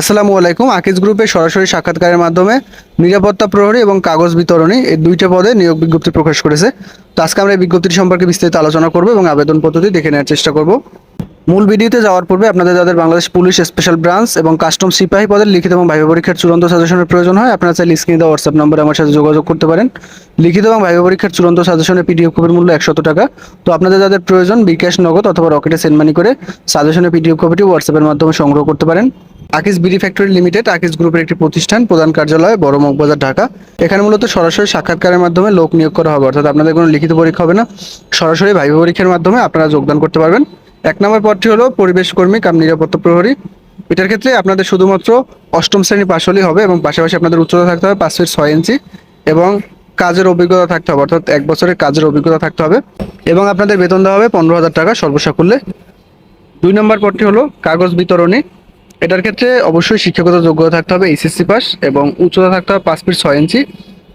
আসসালামু আলাইকুম। আকিজ গ্রুপে সরাসরি সাক্ষাৎকারের মাধ্যমে নিরাপত্তা প্রহরী এবং কাগজ বিতরণী এই দুইটা পদে নিয়োগ বিজ্ঞপ্তি প্রকাশ করেছে। তো আজকে আমরা এই বিজ্ঞপ্তি সম্পর্কে বিস্তারিত আলোচনা করব এবং আবেদন পদ্ধতি দেখে নেওয়ার চেষ্টা করব। মূল ভিডিওতে যাওয়ার পূর্বে আপনাদের যাদের বাংলাদেশ পুলিশ স্পেশাল ব্রাঞ্চ এবং কাস্টম সিপাহী পদের লিখিত এবং ভাইবা পরীক্ষার চূড়ান্ত সাজেশনের প্রয়োজন হয়, আপনারা চাইলে স্ক্রিনে দেওয়া হোয়াটসঅ্যাপ নম্বরে আমার সাথে যোগাযোগ করতে পারেন। লিখিত এবং ভাইবা পরীক্ষার চূড়ান্ত সাজেশনের পিডিএফ কপির মূল্য একশত টাকা। তো আপনাদের যাদের প্রয়োজন বিকাশ, নগদ অথবা রকেটে সেন্ড মানি করে সাজেশনের পিডিএফ কপিটি হোয়াটসঅ্যাপের মাধ্যমে সংগ্রহ করতে পারেন। Akij BD factory limited Akij গ্রুপের একটি প্রতিষ্ঠান, প্রধান কার্যালয়, বড় মগবাজার, ঢাকা। এখানে মূলত সরাসরি সাক্ষাৎকারের মাধ্যমে লোক নিয়োগ করা হবে, অর্থাৎ আপনাদের কোনো লিখিত পরীক্ষা হবে না। সরাসরি ভাইবা পরীক্ষার মাধ্যমে আপনারা যোগদান করতে পারবেন। এক নম্বর পদটি হলো পরিবেশ কর্মী কাম নিরাপত্তা প্রহরী। এটার ক্ষেত্রে আপনাদের শুধুমাত্র অষ্টম শ্রেণি পাশ হলেই হবে এবং পাশাপাশি আপনাদের উচ্চতা থাকতে হবে পাঁচ ফিট ছয় ইঞ্চি এবং কাজের অভিজ্ঞতা থাকতে হবে, অর্থাৎ এক বছরের কাজের অভিজ্ঞতা থাকতে হবে এবং আপনাদের বেতন দেওয়া হবে পনেরো হাজার টাকা সর্বসাকুল্যে। দুই নম্বর পদটি হলো কাগজ বিতরণী। এটার ক্ষেত্রে অবশ্যই শিক্ষাগত যোগ্যতা থাকতে হবে এইচএসসি পাস এবং উচ্চতা থাকতে হবে পাঁচ ফিট ছয় ইঞ্চি।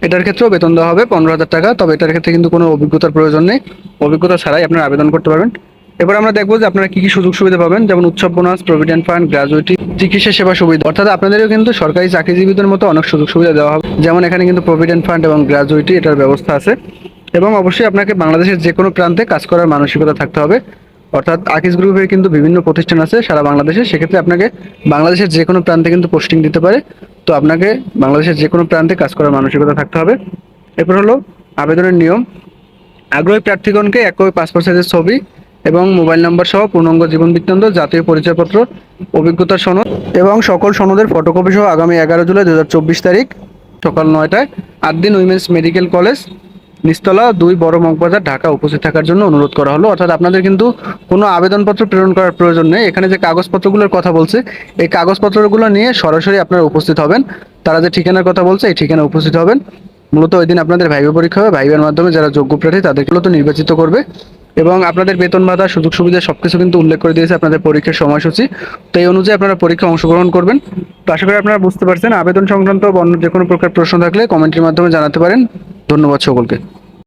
এটার ক্ষেত্রেও বেতন দেওয়া হবে পনেরো হাজার টাকা, তবে এটার ক্ষেত্রে কিন্তু কোনো অভিজ্ঞতার প্রয়োজন নেই। অভিজ্ঞতা ছাড়াই আপনারা আবেদন করতে পারবেন। এবার আমরা দেখব যে আপনারা কি কি সুযোগ সুবিধা পাবেন, যেমন উৎসব বোনাস, প্রভিডেন্ট ফান্ড গ্র্যাজুইটি চিকিৎসা সেবা সুবিধা। অর্থাৎ আপনাদেরও কিন্তু সরকারি চাকরিজীবীদের মতো অনেক সুযোগ সুবিধা দেওয়া হবে। যেমন এখানে কিন্তু প্রভিডেন্ট ফান্ড এবং গ্র্যাজুইটি এটার ব্যবস্থা আছে। এবং অবশ্যই আপনাকে বাংলাদেশের যে কোনো প্রান্তে কাজ করার মানসিকতা থাকতে হবে। অর্থাৎ আকিজ গ্রুপের কিন্তু বিভিন্ন প্রতিষ্ঠান আছে সারা বাংলাদেশে। সেক্ষেত্রে আপনাকে বাংলাদেশের যে কোনো প্রান্তে কিন্তু পোস্টিং দিতে পারে। তো আপনাকে বাংলাদেশের যে কোনো প্রান্তে কাজ করার মানসিকতা থাকতে হবে। এরপর হলো আবেদনের নিয়ম। আগ্রহী প্রার্থীগণকে একই পাসপোর্ট সাইজের ছবি এবং মোবাইল নাম্বার সহ পূর্ণাঙ্গ জীবন বৃত্তান্ত, জাতীয় পরিচয়পত্র, অভিজ্ঞতা সনদ এবং সকল সনদের ফটোকপি সহ আগামী এগারো জুলাই দুহাজার চব্বিশ তারিখ সকাল নয়টায়। আট দিন উইমেন্স মেডিকেল কলেজ নিস্তলা দুই বড় মগবাজার ঢাকা উপস্থিত থাকার জন্য অনুরোধ করা হলো। অর্থাৎ আপনাদের কিন্তু কোনো আবেদনপত্র প্রেরণ করার প্রয়োজন নেই। এখানে যে কাগজপত্রগুলোর কথা বলছে, এই কাগজপত্রগুলো নিয়ে সরাসরি আপনারা উপস্থিত হবেন। তারা যে ঠিকানার কথা বলছে, এই ঠিকানায় উপস্থিত হবেন। মূলত ওই দিন আপনাদের ভাইবা পরীক্ষা হবে। ভাইবার মাধ্যমে যারা যোগ্য প্রার্থী, তাদেরকে মূলত নির্বাচিত করবে। এবং আপনাদের বেতন ভাতা, সুযোগ সুবিধা সবকিছু কিন্তু উল্লেখ করে দিয়েছে আপনাদের পরীক্ষার সময়সূচি। তো এই অনুযায়ী আপনারা পরীক্ষা অংশগ্রহণ করবেন। তো আশা করি আপনারা বুঝতে পারছেন। আবেদন সংক্রান্ত অন্য যে কোনো প্রকার প্রশ্ন থাকলে কমেন্টের মাধ্যমে জানাতে পারেন। ধন্যবাদ সকলকে।